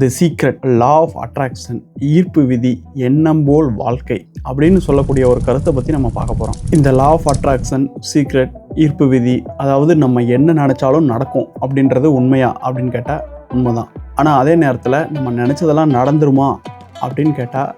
The secret law of attraction ஈர்ப்பு விதி எண்ணம் போல் வாழ்க்கை அப்படின்னு சொல்லக்கூடிய ஒரு கருத்தை பற்றி நம்ம பார்க்க போகிறோம் இந்த லா ஆஃப் அட்ராக்ஷன் சீக்ரெட் ஈர்ப்பு விதி அதாவது நம்ம என்ன நினச்சாலும் நடக்கும் அப்படின்றது உண்மையா அப்படின்னு கேட்டால் உண்மைதான். ஆனால் அதே நேரத்தில் நம்ம நினச்சதெல்லாம் நடந்துருமா அப்படின்னு கேட்டால்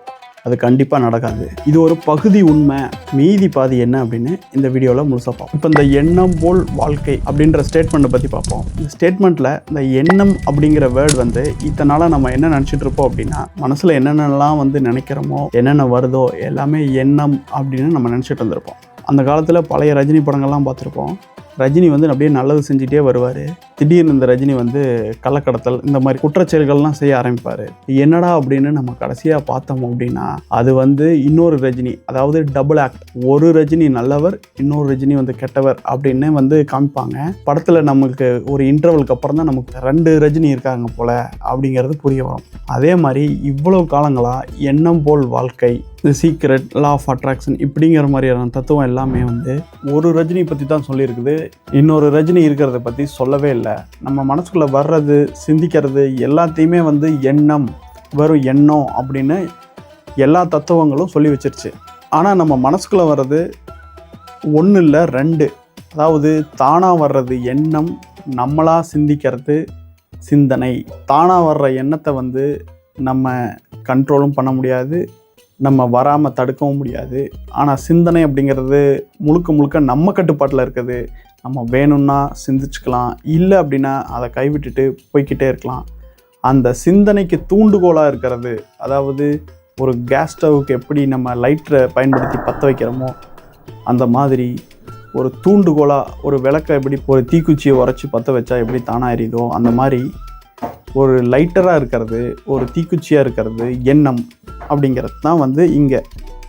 அது கண்டிப்பாக நடக்காது. இது ஒரு பகுதி உண்மை. மீதி பாதி என்ன அப்படின்னு இந்த வீடியோவில் முழுசாக பார்ப்போம். இப்போ இந்த எண்ணம் போல் வாழ்க்கை அப்படின்ற ஸ்டேட்மெண்ட்டை பற்றி பார்ப்போம். இந்த ஸ்டேட்மெண்ட்டில் இந்த எண்ணம் அப்படிங்கிற வேர்டு வந்து இத்தனால நம்ம என்ன நினச்சிட்டு இருப்போம் அப்படின்னா மனசில் என்னென்னலாம் வந்து நினைக்கிறோமோ என்னென்ன வருதோ எல்லாமே எண்ணம் அப்படின்னு நம்ம நினச்சிட்டு இருந்திருப்போம் அந்த காலத்தில் பழைய ரஜினி படங்கள்லாம் பார்த்துருப்போம். ரஜினி வந்து அப்படியே நல்லது செஞ்சுட்டே வருவார். திடீர்னு இந்த ரஜினி வந்து கள்ளக்கடத்தல் இந்த மாதிரி குற்றச்செயல்கள்லாம் செய்ய ஆரம்பிப்பார். என்னடா அப்படின்னு நம்ம கடைசியாக பார்த்தோம் அப்படின்னா அது வந்து இன்னொரு ரஜினி அதாவது டபுள் ஆக்ட் ஒரு ரஜினி நல்லவர் இன்னொரு ரஜினி வந்து கெட்டவர் அப்படின்னு வந்து காமிப்பாங்க. படத்தில் நமக்கு ஒரு இன்டர்வலுக்கு அப்புறம் தான் நமக்கு ரெண்டு ரஜினி இருக்காங்க போல அப்படிங்கிறது புரிய வரும். அதே மாதிரி இவ்வளோ காலங்களாக எண்ணம் போல் வாழ்க்கை இந்த சீக்ரெட் லா ஆஃப் அட்ராக்ஷன் இப்படிங்கிற மாதிரியான தத்துவம் எல்லாமே வந்து ஒரு ரஜினி பற்றி தான் சொல்லியிருக்குது. இன்னொரு ரஜினி இருக்கிறத பற்றி சொல்லவே இல்லை. நம்ம மனசுக்குள்ளே வர்றது சிந்திக்கிறது எல்லாத்தையுமே வந்து எண்ணம் வெறும் எண்ணம் அப்படின்னு எல்லா தத்துவங்களும் சொல்லி வச்சிருச்சு. ஆனால் நம்ம மனசுக்குள்ளே வர்றது ஒன்று இல்லை ரெண்டு. அதாவது தானாக வர்றது எண்ணம் நம்மளாக சிந்திக்கிறது சிந்தனை. தானாக வர்ற எண்ணத்தை வந்து நம்ம கண்ட்ரோலும் பண்ண முடியாது. நம்ம வராமல் தடுக்கவும் முடியாது. ஆனால் சிந்தனை அப்படிங்கிறது முழுக்க முழுக்க நம்ம கட்டுப்பாட்டில் இருக்குது. நம்ம வேணும்னா சிந்திச்சுக்கலாம். இல்லை அப்படின்னா அதை கைவிட்டுட்டு போய்க்கிட்டே இருக்கலாம். அந்த சிந்தனைக்கு தூண்டுகோலாக இருக்கிறது அதாவது ஒரு கேஸ் ஸ்டவ்வுக்கு எப்படி நம்ம லைட்டரை பயன்படுத்தி பற்ற வைக்கிறோமோ அந்த மாதிரி ஒரு தூண்டுகோலாக ஒரு விளக்கை எப்படி ஒரு தீக்குச்சியை உரைச்சி பற்ற வச்சா எப்படி தானாக எரியுதோ அந்த மாதிரி ஒரு லைட்டராக இருக்கிறது ஒரு தீக்குச்சியாக இருக்கிறது எண்ணம். அப்படிங்கிறது தான் வந்து இங்கே.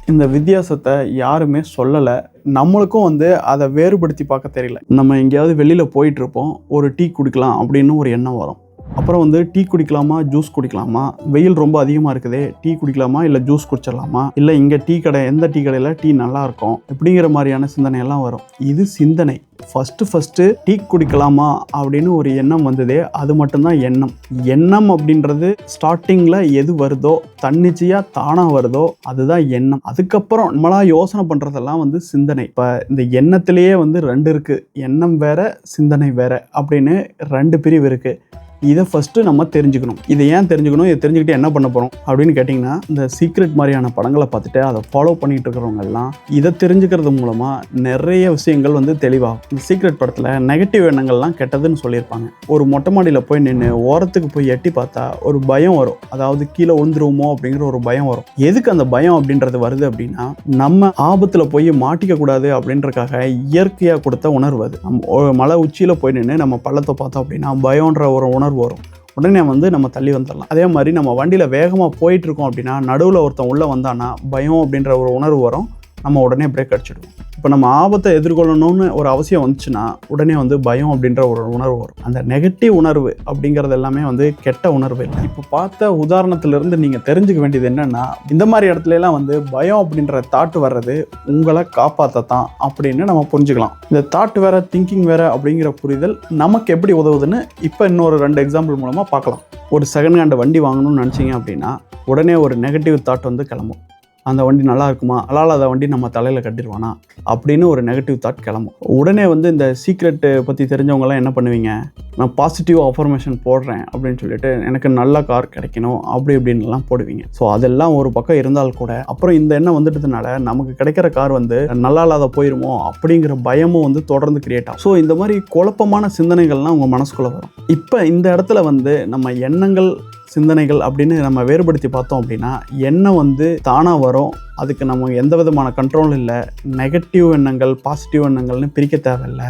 இந்த வித்தியாசத்தை யாருமே சொல்லலை. நம்மளுக்கும் வந்து அதை வேறுபடுத்தி பார்க்க தெரியல. நம்ம எங்கேயாவது வெளியில் போயிட்டுருப்போம் ஒரு டீ குடிக்கலாம் அப்படின்னு ஒரு எண்ணம் வரும். அப்புறம் வந்து டீ குடிக்கலாமா ஜூஸ் குடிக்கலாமா? வெயில் ரொம்ப அதிகமாக இருக்குது டீ குடிக்கலாமா இல்லை ஜூஸ் குடிச்சிடலாமா? இல்லை இங்கே டீ கடை எந்த டீ கடையில் டீ நல்லா இருக்கும்? இப்படிங்கிற மாதிரியான சிந்தனையெல்லாம் வரும். இது சிந்தனை. ஃபஸ்ட்டு ஃபஸ்ட்டு டீ குடிக்கலாமா அப்படின்னு ஒரு எண்ணம் வந்ததே அது மட்டும்தான் எண்ணம். எண்ணம் அப்படின்றது ஸ்டார்டிங்கில் எது வருதோ தன்னிச்சையாக தானாக வருதோ அதுதான் எண்ணம். அதுக்கப்புறம் நம்மளாக யோசனை பண்ணுறதெல்லாம் வந்து சிந்தனை. இப்போ இந்த எண்ணத்திலேயே வந்து ரெண்டு இருக்குது எண்ணம் வேற சிந்தனை வேற அப்படின்னு ரெண்டு பிரிவு இருக்குது இதை ஃபஸ்ட்டு நம்ம தெரிஞ்சுக்கணும். இதை ஏன் தெரிஞ்சுக்கணும்? இதை தெரிஞ்சுக்கிட்டு என்ன பண்ண போகிறோம் அப்படின்னு கேட்டிங்கன்னா இந்த சீக்ரெட் மாதிரியான படங்களை பார்த்துட்டு அதை ஃபாலோ பண்ணிகிட்டு இருக்கிறவங்க எல்லாம் இதை தெரிஞ்சுக்கிறது மூலமாக நிறைய விஷயங்கள் வந்து தெளிவாகும். இந்த சீக்ரெட் படத்தில் நெகட்டிவ் எண்ணங்கள்லாம் கெட்டதுன்னு சொல்லியிருப்பாங்க. ஒரு மொட்டை மாடியில் போய் நின்று ஓரத்துக்கு போய் எட்டி பார்த்தா ஒரு பயம் வரும். அதாவது கீழே விழுந்துருவோமோ அப்படிங்கிற ஒரு பயம் வரும். எதுக்கு அந்த பயம் அப்படின்றது வருது அப்படின்னா நம்ம ஆபத்தில் போய் மாட்டிக்க கூடாது அப்படின்றக்காக இயற்கையாக கொடுத்த உணர்வு அது. நம்ம மலை உச்சியில் போய் நின்று நம்ம பள்ளத்தை பார்த்தோம் அப்படின்னா பயம்ன்ற ஒரு உணர்வு உணர்வு வரும். உடனே வந்து நம்ம தள்ளி வந்துடலாம் அதே மாதிரி நம்ம வண்டியில் வேகமாக போயிட்டுருக்கோம் அப்படின்னா நடுவில் ஒருத்தன் உள்ளே வந்தான்னா பயம் அப்படின்ற ஒரு உணர்வு வரும். நம்ம உடனே பிரேக் அடிச்சிடுவோம். இப்போ நம்ம ஆபத்தை எதிர்கொள்ளணும்னு ஒரு அவசியம் வந்துச்சுன்னா உடனே வந்து பயம் அப்படின்ற ஒரு உணர்வு வரும். அந்த நெகட்டிவ் உணர்வு அப்படிங்கிறது எல்லாமே வந்து கெட்ட உணர்வு இல்லை. இப்போ பார்த்த உதாரணத்திலிருந்து நீங்கள் தெரிஞ்சுக்க வேண்டியது என்னென்னா இந்த மாதிரி இடத்துல எல்லாம் வந்து பயம் அப்படின்ற தாட் வர்றது உங்களை காப்பாற்றத்தான் அப்படின்னு நம்ம புரிஞ்சுக்கலாம். இந்த தாட் வேற திங்கிங் வேற அப்படிங்கிற புரிதல் நமக்கு எப்படி உதவுதுன்னு இப்போ இன்னொரு ரெண்டு எக்ஸாம்பிள் மூலமாக பார்க்கலாம். ஒரு செகண்ட் ஹேண்ட் வண்டி வாங்கணும்னு நினச்சிங்க அப்படின்னா உடனே ஒரு நெகட்டிவ் தாட் வந்து கிளம்பும். அந்த வண்டி நல்லா இருக்குமா அலாலாத வண்டி நம்ம தலையில் கட்டிடுவானா அப்படின்னு ஒரு நெகட்டிவ் தாட் கிளம்பும். உடனே வந்து இந்த சீக்ரெட்டு பற்றி தெரிஞ்சவங்கலாம் என்ன பண்ணுவீங்க? நான் பாசிட்டிவ் அஃபர்மேஷன் போடுறேன் அப்படின்னு சொல்லிட்டு எனக்கு நல்ல கார் கிடைக்கணும் அப்படி இப்படின்லாம் போடுவீங்க. ஸோ அதெல்லாம் ஒரு பக்கம் இருந்தால் கூட அப்புறம் இந்த எண்ணம் வந்துட்டதுனால நமக்கு கிடைக்கிற கார் வந்து நல்லா இல்லாத போயிருமோ அப்படிங்கிற பயமும் வந்து தொடர்ந்து கிரியேட் ஆகும். ஸோ இந்த மாதிரி குழப்பமான சிந்தனைகள்லாம் உங்கள் மனசுக்குள்ளே வரும். இப்போ இந்த இடத்துல வந்து நம்ம எண்ணங்கள் சிந்தனைகள் அப்படின்னு நம்ம வேறுபடுத்தி பார்த்தோம் அப்படின்னா எண்ணம் வந்து தானாக வரும். அதுக்கு நம்ம எந்த விதமான கண்ட்ரோலும் இல்லை. நெகட்டிவ் எண்ணங்கள் பாசிட்டிவ் எண்ணங்கள்னு பிரிக்க தேவையில்லை.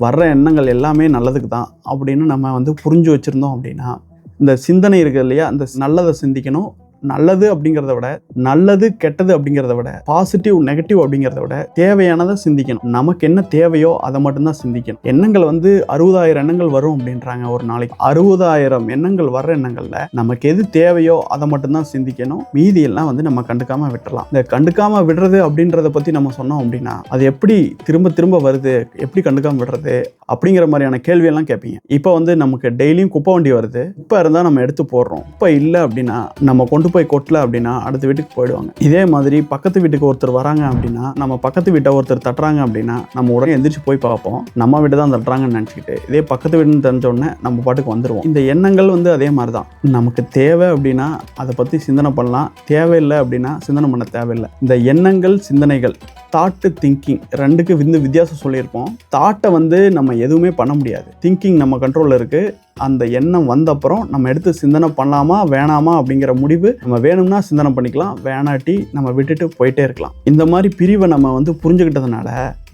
வர்ற எண்ணங்கள் எல்லாமே நல்லதுக்கு தான் அப்படின்னு நம்ம வந்து புரிஞ்சு வச்சுருந்தோம் அப்படின்னா இந்த சிந்தனை இருக்குது இல்லையா? அந்த நல்லதை சிந்திக்கணும் நல்லது அப்படிங்கிறத விட நல்லது கெட்டது அப்படிங்கிறத விட பாசிட்டிவ் நெகட்டிவ் அப்படிங்கிறத விட தேவையானதை சிந்திக்கணும். நமக்கு என்ன தேவையோ அதை மட்டும்தான் சிந்திக்கணும். எண்ணங்கள் வந்து அறுபதாயிரம் எண்ணங்கள் வரும் அப்படின்றாங்க ஒரு நாளைக்கு. அறுபதாயிரம் எண்ணங்கள் வர்ற எண்ணங்களில் நமக்கு எது தேவையோ அதை மட்டும்தான் சிந்திக்கணும். மீதி எல்லாம் வந்து நம்ம கண்டுக்காம விட்டுறலாம். இந்த கண்டுக்காம விடுறது அப்படின்றத பத்தி நம்ம சொன்னோம் அப்படின்னா அது எப்படி திரும்ப திரும்ப வருது? எப்படி கண்டுக்காம விடுறது? அப்படிங்கிற மாதிரியான கேள்வியெல்லாம் கேட்பீங்க. இப்போ வந்து நமக்கு டெய்லியும் குப்பை வண்டி வருது. குப்பை இருந்தால் நம்ம எடுத்து போடுறோம். குப்பை இல்லை அப்படின்னா நம்ம கொண்டு போய் கொட்டல அப்படின்னா அடுத்த வீட்டுக்கு போயிடுவாங்க. இதே மாதிரி பக்கத்து வீட்டுக்கு ஒருத்தர் வராங்க அப்படின்னா நம்ம பக்கத்து வீட்டை ஒருத்தர் தட்டுறாங்க அப்படின்னா நம்ம உடனே எந்திரிச்சு போய் பார்ப்போம். நம்ம வீட்டு தான் தட்டுறாங்கன்னு நினச்சிக்கிட்டு இதே பக்கத்து வீடுன்னு தெரிஞ்சோடனே நம்ம பாட்டுக்கு வந்துடுவோம் இந்த எண்ணங்கள் வந்து அதே மாதிரி தான் நமக்கு தேவை அப்படின்னா அதை பற்றி சிந்தனை பண்ணலாம். தேவையில்லை அப்படின்னா சிந்தனை பண்ண தேவையில்லை. இந்த எண்ணங்கள் சிந்தனைகள் தாட்டு திங்கிங் ரெண்டுக்கு வந்து வித்தியாசம் சொல்லியிருப்போம். தாட்டை வந்து நம்ம எதுவுமே பண்ண முடியாது. திங்கிங் நம்ம கண்ட்ரோலில் இருக்குது அந்த எண்ணம் வந்தப்புறம் நம்ம எடுத்து சிந்தனை பண்ணலாமா வேணாமா அப்படிங்கிற முடிவு நம்ம வேணும்னா சிந்தனை பண்ணிக்கலாம் வேணாட்டி நம்ம விட்டுட்டு போயிட்டே இருக்கலாம். இந்த மாதிரி பிரிவை நம்ம வந்து புரிஞ்சுக்கிட்டதுனால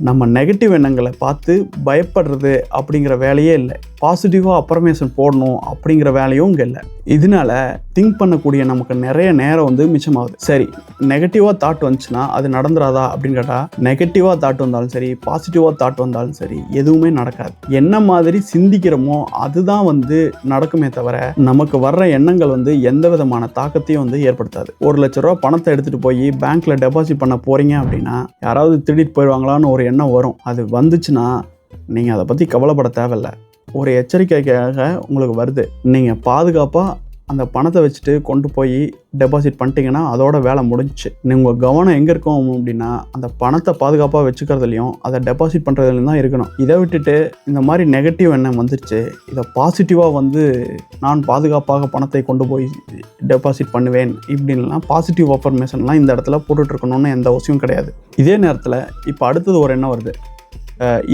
நம்ம நெகட்டிவ் எண்ணங்களை பார்த்து பயப்படுறது அப்படிங்கிற வேலையே இல்லை. பாசிட்டிவாக அப்ரமேஷன் போடணும் அப்படிங்கிற வேலையும் இங்கே இல்லை. இதனால திங்க் பண்ணக்கூடிய நமக்கு நிறைய நேரம் வந்து மிச்சமாகுது. சரி நெகட்டிவாக தாட் வந்துச்சுன்னா அது நடந்துராதா அப்படின்னு கேட்டால் நெகட்டிவாக தாட் வந்தாலும் சரி பாசிட்டிவாக தாட் வந்தாலும் சரி எதுவுமே நடக்காது. என்ன மாதிரி சிந்திக்கிறோமோ அதுதான் வந்து நடக்குமே தவிர நமக்கு வர்ற எண்ணங்கள் வந்து எந்த விதமான தாக்கத்தையும் வந்து ஏற்படுத்தாது. ஒரு லட்ச ரூபா பணத்தை எடுத்துகிட்டு போய் பேங்க்ல டெபாசிட் பண்ண போறீங்க அப்படின்னா யாராவது திருடிட்டு போயிடுவாங்களான்னு ஒரு எண்ணம் வரும். அது வந்துச்சுன்னா நீங்கள் அதை பற்றி கவலைப்பட தேவையில்ல. ஒரு எச்சரிக்கைக்காக உங்களுக்கு வருது. நீங்கள் பாதுகாப்பாக அந்த பணத்தை வச்சுட்டு கொண்டு போய் டெபாசிட் பண்ணிட்டீங்கன்னா அதோட வேலை முடிஞ்சுச்சு. உங்கள் கவனம் எங்கே இருக்கும் அப்படின்னா அந்த பணத்தை பாதுகாப்பாக வச்சுக்கிறதுலையும் அதை டெபாசிட் பண்ணுறதுலையும் தான் இருக்கணும். இதை விட்டுட்டு இந்த மாதிரி நெகட்டிவ் எண்ணம் வந்துருச்சு. இதை பாசிட்டிவாக வந்து நான் பாதுகாப்பாக பணத்தை கொண்டு போய் டெபாசிட் பண்ணுவேன் இப்படின்லாம் பாசிட்டிவ் அஃபர்மேஷன்லாம் இந்த இடத்துல போட்டுட்ருக்கணும்னு எந்த அவசியம் கிடையாது. இதே நேரத்தில் இப்போ அடுத்தது ஒரு எண்ணம் வருது.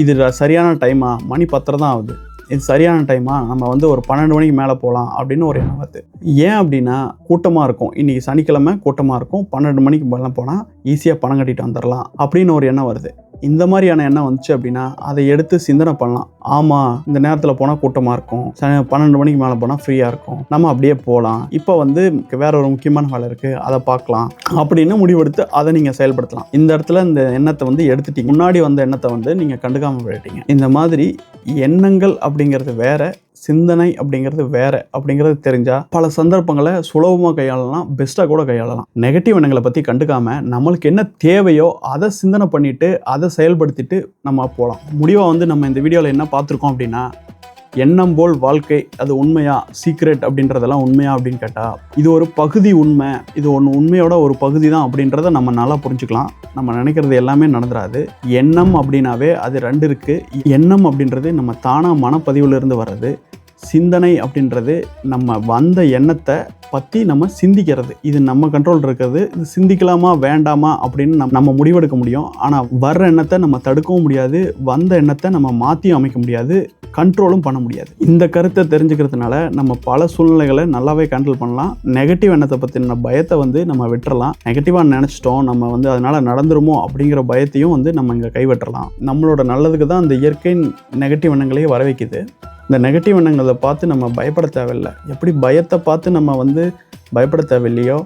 இது சரியான டைமாக மணி பத்திரம் தான் ஆகுது. இது சரியான டைமா நம்ம வந்து ஒரு பன்னெண்டு மணிக்கு மேலே போகலாம் அப்படின்னு ஒரு எண்ணம் வருது. ஏன் அப்படின்னா கூட்டமாக இருக்கும். இன்றைக்கி சனிக்கிழமை கூட்டமாக இருக்கும். பன்னெண்டு மணிக்கு மேலே போனால் ஈஸியாக பணம் கட்டிட்டு வந்துடலாம் அப்படின்னு ஒரு எண்ணம் வருது. இந்த மாதிரியான எண்ணம் வந்துச்சு அப்படின்னா அதை எடுத்து சிந்தனை பண்ணலாம். ஆமாம் இந்த நேரத்தில் போனால் கூட்டமாக இருக்கும். ச- பன்னெண்டு மணிக்கு மேலே போனால் ஃப்ரீயாக இருக்கும். நம்ம அப்படியே போகலாம் இப்போ வந்து வேற ஒரு முக்கியமான வேலை இருக்குது அதை பார்க்கலாம். அப்படின்னு முடிவெடுத்து அதை நீங்கள் செயல்படுத்தலாம். இந்த இடத்துல இந்த எண்ணத்தை வந்து எடுத்துட்டீங்க. முன்னாடி வந்த எண்ணத்தை வந்து நீங்கள் கண்டுக்காமல் போயிட்டீங்க. இந்த மாதிரி எண்ணங்கள் அப்படிங்கிறது வேற சிந்தனை அப்படிங்கிறது வேற அப்படிங்கிறது தெரிஞ்சா பல சந்தர்ப்பங்களை சுலபமாக கையாளலாம் பெஸ்ட்டாக கூட கையாளலாம். நெகட்டிவ் எண்ணங்களை பற்றி கண்டுக்காம நம்மளுக்கு என்ன தேவையோ அதை சிந்தனை பண்ணிட்டு அதை செயல்படுத்திட்டு நம்ம போகலாம் முடிவாக வந்து நம்ம இந்த வீடியோவில் என்ன பார்த்துருக்கோம் அப்படின்னா எண்ணம் போல் வாழ்க்கை அது உண்மையா சீக்ரெட் அப்படின்றதெல்லாம் உண்மையா அப்படின்னு கேட்டால் இது ஒரு பகுதி உண்மை இது ஒன்று உண்மையோட ஒரு பகுதி தான் அப்படின்றத நம்ம நல்லா புரிஞ்சுக்கலாம். நம்ம நினைக்கிறது எல்லாமே நடந்துராது. எண்ணம் அப்படின்னாவே அது ரெண்டு இருக்குது எண்ணம் அப்படின்றது நம்ம தானாக மனப்பதிவுலேருந்து வர்றது. சிந்தனை அப்படின்றது நம்ம வந்த எண்ணத்தை பற்றி நம்ம சிந்திக்கிறது. இது நம்ம கண்ட்ரோல் இருக்கிறது. இது சிந்திக்கலாமா வேண்டாமா அப்படின்னு நம்ம நம்ம முடிவெடுக்க முடியும். ஆனால் வர்ற எண்ணத்தை நம்ம தடுக்கவும் முடியாது. வந்த எண்ணத்தை நம்ம மாற்றியும் அமைக்க முடியாது. கண்ட்ரோலும் பண்ண முடியாது. இந்த கருத்தை தெரிஞ்சுக்கிறதுனால நம்ம பல சூழ்நிலைகளை நல்லாவே கண்ட்ரோல் பண்ணலாம். நெகட்டிவ் எண்ணத்தை பற்றின பயத்தை வந்து நம்ம விட்டுறலாம். நெகட்டிவாக நினச்சிட்டோம். நம்ம வந்து அதனால் நடந்துருமோ அப்படிங்கிற பயத்தையும் வந்து நம்ம இங்கே கைவிட்டுறலாம். நம்மளோட நல்லதுக்கு தான் அந்த இயற்கை நெகட்டிவ் எண்ணங்களையே வர வைக்குது இந்த நெகட்டிவ் எண்ணங்களை பார்த்து நம்ம பயப்பட தேவையில்லை. எப்படி பயத்தை பார்த்து நம்ம வந்து பயப்பட தேவையில்லையோ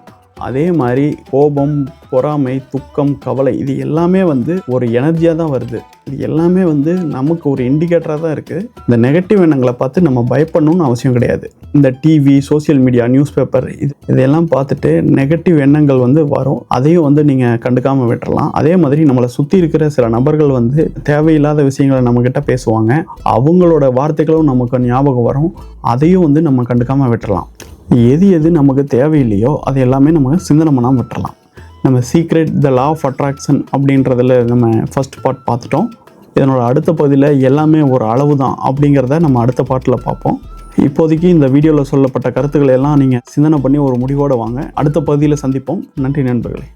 அதே மாதிரி கோபம் பொறாமை துக்கம் கவலை இது எல்லாமே வந்து ஒரு எனர்ஜியாக தான் வருது. இது எல்லாமே வந்து நமக்கு ஒரு இண்டிகேட்டராக தான் இருக்குது இந்த நெகட்டிவ் எண்ணங்களை பார்த்து நம்ம பயப்படணும்னு அவசியம் கிடையாது. இந்த TV social media news paper இது இதெல்லாம் பார்த்துட்டு நெகட்டிவ் எண்ணங்கள் வந்து வரும். அதையும் வந்து நீங்கள் கண்டுக்காமல் விட்டுறலாம். அதே மாதிரி நம்மளை சுற்றி இருக்கிற சில நபர்கள் வந்து தேவையில்லாத விஷயங்களை நம்மக்கிட்ட பேசுவாங்க. அவங்களோட வார்த்தைகளும் நமக்கு ஞாபகம் வரும். அதையும் வந்து நம்ம கண்டுக்காமல் விட்டுறலாம். எது எது நமக்கு தேவையில்லையோ அது எல்லாமே நம்ம சிந்தனை பண்ணாமல் விட்டுறலாம். நம்ம secret the law of attraction அப்படின்றதில் நம்ம ஃபர்ஸ்ட் பார்ட் பார்த்துட்டோம். இதனோட அடுத்த பகுதியில் எல்லாமே ஒரு அளவு தான் அப்படிங்கிறத நம்ம அடுத்த பாட்டில் பார்ப்போம். இப்போதைக்கு இந்த வீடியோவில் சொல்லப்பட்ட கருத்துக்களை எல்லாம் நீங்கள் சிந்தனை பண்ணி ஒரு முடிவோடு வாங்க. அடுத்த பகுதியில் சந்திப்போம். நன்றி நண்பர்களே.